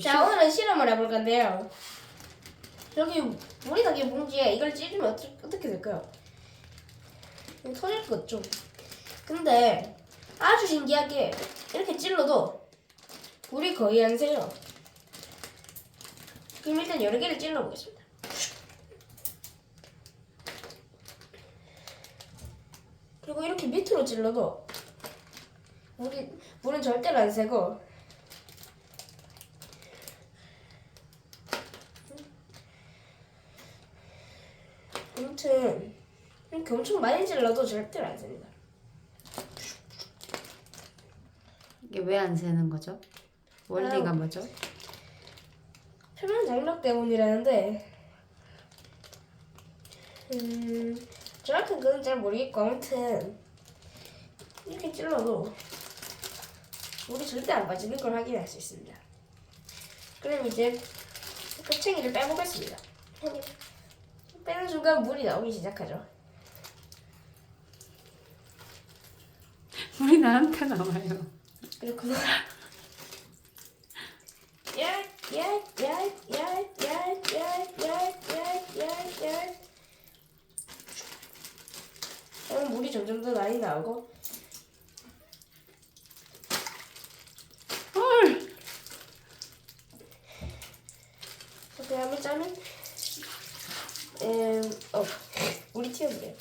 자 오늘은 실험을 해볼 건데요. 여기 물이 담긴 봉지에 이걸 찌르면 어떻게, 어떻게 될까요? 이거 터질 것 같죠? 근데 아주 신기하게 이렇게 찔러도 불이 거의 안 새요. 그럼 일단 여러 개를 찔러 보겠습니다. 그리고 이렇게 밑으로 찔러도 물이 물은 절대로 안 새고 아무튼 이렇게 엄청 많이 찔러도 절대로 안 셉니다. 이게 왜 안 새는 거죠? 원리가 아유. 뭐죠? 표면 장력 때문이라는데 음 정확한 그건 잘 모르겠고 아무튼 이렇게 찔러도 물이 절대 안 빠지는 걸 확인할 수 있습니다. 그럼 이제 끝챙이를 빼보겠습니다. 빼는 순간 물이 나오기 시작하죠. 우리 나한테 나와요. 그렇구나. 야, 야. 그럼 물이 점점 더 많이 나오고. 헐. 그 다음에 짜면, Эм, оп, улетел, блин.